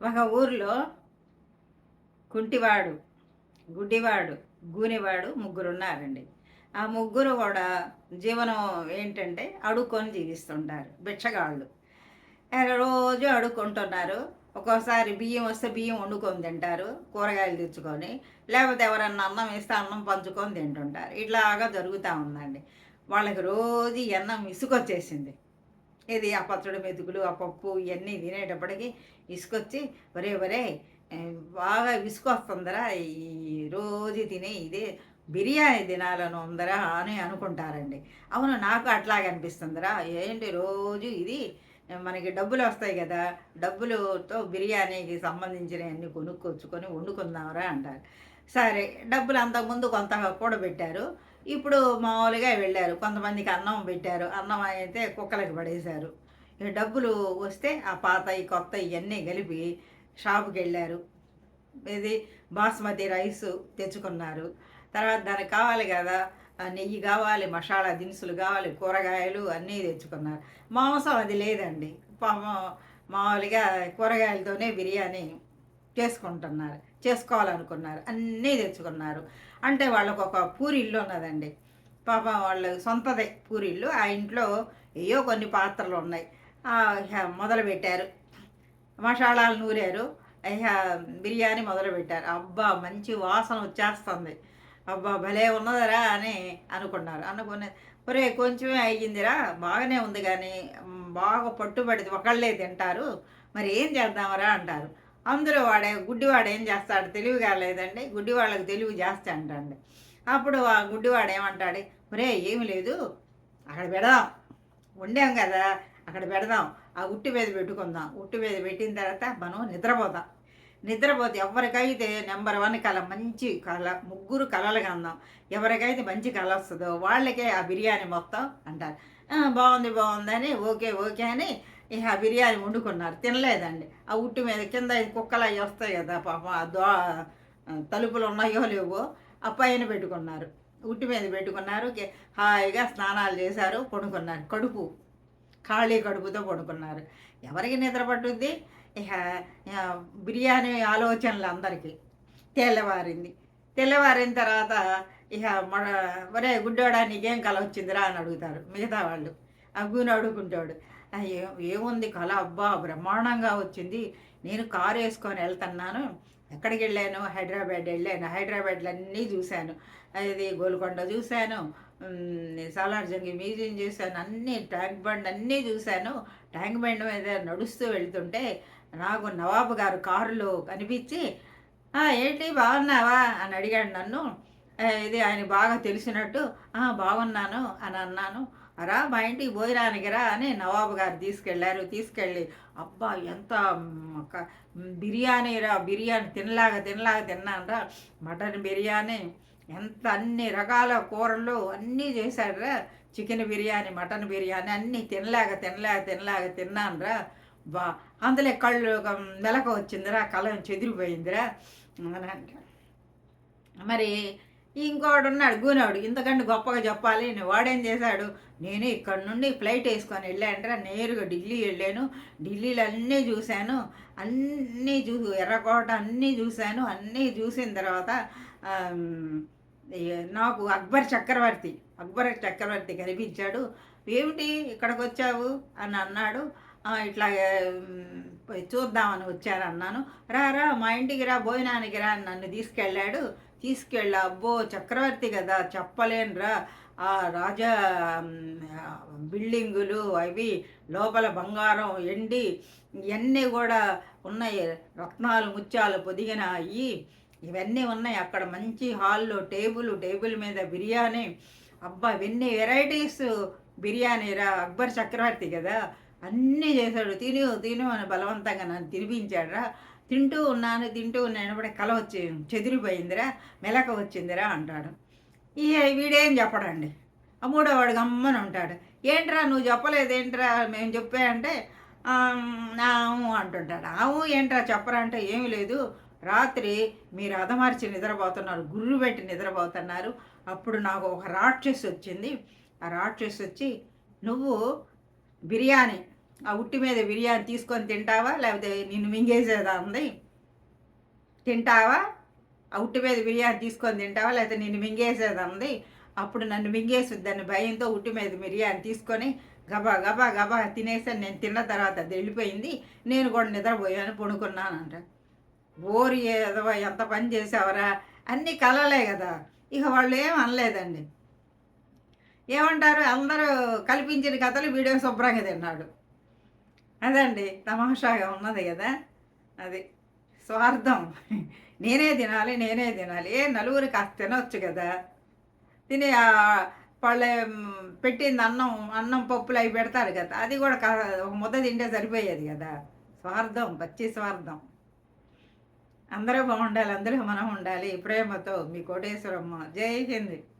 ఒక ఊర్లో కుంటివాడు గుడ్డివాడు గూనివాడు ముగ్గురు ఉన్నారండి ఆ ముగ్గురు కూడా జీవనం ఏంటంటే అడుక్కొని జీవిస్తుంటారు బిచ్చగాళ్ళు. రోజు అడుక్కుంటున్నారు ఒక్కోసారి బియ్యం వస్తే బియ్యం వండుకొని తింటారు కూరగాయలు తెచ్చుకొని లేకపోతే ఎవరన్నా అన్నం వేస్తే అన్నం పంచుకొని తింటుంటారు. ఇట్లాగా జరుగుతూ ఉందండి. వాళ్ళకి రోజు అన్నం ఇసుకొచ్చేసింది. ఇది ఆ పచ్చడి మెతుకులు ఆ పప్పు ఇవన్నీ తినేటప్పటికి ఇసుకొచ్చి ఒరే ఒరే బాగా విసుకొస్తుందరా ఈ రోజు తినే ఇదే బిర్యానీ తినాలని ఉందరా అని అనుకుంటారండి. అవును నాకు అట్లాగే అనిపిస్తుందిరా. ఏంటి రోజు ఇది? మనకి డబ్బులు వస్తాయి కదా డబ్బులతో బిర్యానీకి సంబంధించినవన్నీ కొనుక్కొచ్చుకొని వండుకుందాంరా అంటారు. సరే డబ్బులు అంతకుముందు కొంత కూడబెట్టారు. ఇప్పుడు మామూలుగా వెళ్ళారు. కొంతమందికి అన్నం పెట్టారు. అన్నం అయితే కుక్కలకి పడేశారు. డబ్బులు వస్తే ఆ పాత ఈ కొత్త ఇవన్నీ కలిపి షాపుకి వెళ్ళారు. ఇది బాస్మతి రైస్ తెచ్చుకున్నారు. తర్వాత దానికి కావాలి కదా నెయ్యి కావాలి మసాలా దినుసులు కావాలి కూరగాయలు అన్నీ తెచ్చుకున్నారు. మాంసం అది లేదండి. పాపం మామూలుగా కూరగాయలతోనే బిర్యానీ చేసుకుంటున్నారు చేసుకోవాలనుకున్నారు అన్నీ తెచ్చుకున్నారు. అంటే వాళ్ళకు ఒక పూరి ఇల్లు ఉన్నదండి. పాపం వాళ్ళ సొంతదే పూరి ఇల్లు. ఆ ఇంట్లో ఏయో కొన్ని పాత్రలు ఉన్నాయి. మొదలుపెట్టారు. మసాలాలు నూరారు. బిర్యానీ మొదలుపెట్టారు. అబ్బా మంచి వాసన వచ్చేస్తుంది. అబ్బా భలే ఉన్నదరా అని అనుకున్నారు. అనుకునే ఒరే కొంచెమే అయ్యిందిరా బాగానే ఉంది కానీ బాగా పట్టుబడితే ఒకళ్ళే తింటారు. మరి ఏం చేద్దామరా అంటారు. అందులో వాడే గుడ్డివాడు ఏం చేస్తాడు? తెలివి కాలేదండి గుడ్డివాళ్ళకి తెలివి జాస్తి అంటండి. అప్పుడు ఆ గుడ్డివాడు ఏమంటాడు? ఒరే ఏమి లేదు. అక్కడ పెడదాం. వండాం కదా. అక్కడ పెడదాం. ఆ ఉట్టి మీద పెట్టుకుందాం. ఉట్టి మీద పెట్టిన తర్వాత మనం నిద్రపోతాం. నిద్రపోతే ఎవరికైతే నెంబర్ వన్ కళ మంచి కళ ముగ్గురు కళలు అందాం ఎవరికైతే మంచి కళ వస్తుందో వాళ్ళకే ఆ బిర్యానీ మొత్తం అంటారు. బాగుంది బాగుందని ఓకే ఓకే అని ఇక బిర్యానీ వండుకున్నారు. తినలేదండి. ఆ ఉట్టి మీద కింద కుక్కలు అవి వస్తాయి కదా పాపం ఆ దో తలుపులు ఉన్నాయో లేవో ఆ పైన పెట్టుకున్నారు. ఉట్టి మీద పెట్టుకున్నారు. హాయిగా స్నానాలు చేశారు పడుకున్నారు. కడుపు ఖాళీ కడుపుతో పడుకున్నారు. ఎవరికి నిద్ర పట్టుద్ది? ఇక బిర్యానీ ఆలోచనలు అందరికీ తెల్లవారింది. తెల్లవారిన తర్వాత ఇక మన ఒరే గుడ్డోడా నీకేం కల వచ్చిందిరా అని అడుగుతారు మిగతా వాళ్ళు. అగ్గుని అడుగుకుంటాడు ఏముంది కళ అబ్బా బ్రహ్మాండంగా వచ్చింది. నేను కారు వేసుకొని వెళ్తున్నాను. ఎక్కడికి వెళ్ళాను? హైదరాబాద్ వెళ్ళాను. హైదరాబాద్లో అన్నీ చూశాను. ఇది గోల్కొండ చూశాను. సాలార్ జంగి మ్యూజియం చూశాను. అన్నీ ట్యాంక్ బండ్ అన్నీ చూశాను. ట్యాంక్ బండ్ మీద నడుస్తూ వెళ్తుంటే నాకు నవాబు గారు కారులో కనిపించి ఏంటి బాగున్నావా? అని అడిగాడు నన్ను. ఇది ఆయన బాగా తెలిసినట్టు "ఆ, బాగున్నాను అని అన్నాను. రా మా ఇంటికి భోజనానికి రా అని నవాబు గారు తీసుకెళ్ళారు తీసుకెళ్ళి అబ్బా ఎంత బిర్యానీ రా బిర్యానీ తినలాగా తినలాగా తిన్నాను రా. మటన్ బిర్యానీ ఎంత అన్ని రకాల కూరలు అన్నీ చేశాడురా చికెన్ బిర్యానీ మటన్ బిర్యానీ అన్నీ తినలేక తినలేక తినలేక తిన్నాను రా. బా అందులో కళ్ళు ఒక మెలక వచ్చిందిరా కళ్ళ చెదిరిపోయిందిరా మరి ఇంకోడు ఉన్నాడు గూనోడు. ఇంతకంటే గొప్పగా చెప్పాలి. నేను వాడేం చేశాడు? నేను ఇక్కడ నుండి ఫ్లైట్ వేసుకొని వెళ్ళానురా నేరుగా ఢిల్లీ వెళ్ళాను. ఢిల్లీలో అన్నీ చూశాను. అన్నీ చూ ఎర్రకోట అన్నీ చూశాను. అన్నీ చూసిన తర్వాత నాకు అక్బర్ చక్రవర్తి అక్బర్ చక్రవర్తి కనిపించాడు. ఏమిటి ఇక్కడికి వచ్చావు? అని అన్నాడు. ఇట్లా చూద్దామని వచ్చాను అన్నాను రా రా మా ఇంటికి రా భోజనానికి రా నన్ను తీసుకెళ్ళాడు. తీసుకెళ్ళా అబ్బో చక్రవర్తి కదా చెప్పలేనురా ఆ రాజా బిల్డింగులు అవి లోపల బంగారం ఎండి ఇవన్నీ కూడా ఉన్నాయి. రత్నాలు ముత్యాలు పొదిగిన అయ్యి ఇవన్నీ ఉన్నాయి. అక్కడ మంచి హాల్లో టేబుల్ టేబుల్ మీద బిర్యానీ. అబ్బా ఇవన్నీ వెరైటీస్ బిర్యానీ రా అక్బర్ చక్రవర్తి కదా. అన్నీ చేశాడు. తిను తిను అని బలవంతంగా నన్ను తినిపించాడురా. తింటూ ఉన్నాను తింటూ ఉన్నాను. కల వచ్చి చెదిరిపోయిందిరా మెలక వచ్చిందిరా అంటాడు. ఈ వీడేం చెప్పడండి? ఆ మూడోవాడు గమ్మని ఉంటాడు. ఏంట్రా నువ్వు చెప్పలేదేంట్రా మేము చెప్పాయంటే ఆవు అంటుంటాడు. ఆవు ఏంట్రా చెప్పరా అంటే ఏమీ లేదు. రాత్రి మీరు అదమర్చి నిద్రపోతున్నారు గుర్రు పెట్టి నిద్రపోతున్నారు. అప్పుడు నాకు ఒక రాక్షసి వచ్చింది ఆ రాక్షసి వచ్చి నువ్వు బిర్యానీ ఆ ఉట్టి మీద బిర్యానీ తీసుకొని తింటావా? లేకపోతే నిన్ను మింగేసేదా ఉంది తింటావా? ఆ ఉట్టి మీద బిర్యానీ తీసుకొని తింటావా? లేకపోతే నిన్ను మింగేసేదా ఉంది అప్పుడు నన్ను మింగేసుద్దని భయంతో ఉట్టి మీద బిర్యానీ తీసుకొని గబా గబా గబా తినేసాను నేను తిన్న తర్వాత అది వెళ్ళిపోయింది నేను కూడా నిద్రపోయాను పడుకున్నానంట ఓరి ఏదో ఎంత పని చేసావరా అన్నీ కలలే కదా. ఇక వాళ్ళు ఏం అనలేదండి. ఏమంటారు? అందరూ కల్పించిన కథలు వీడియో శుభ్రంగా తిన్నాడు. అదండి తమాషాగా ఉన్నది కదా. అది స్వార్థం. నేనే తినాలి నేనే తినాలి. ఏ నలుగురు కాస్త తినవచ్చు కదా. తిని ఆ పెట్టింది అన్నం అన్నం పప్పులు అవి పెడతారు కదా. అది కూడా కా ఒక ముద్ద తింటే సరిపోయేది కదా. స్వార్థం పచ్చి స్వార్థం. అందరూ బాగుండాలి అందరూ మనం ఉండాలి. ప్రేమతో మీ కోటేశ్వరమ్మ. జై హింద్.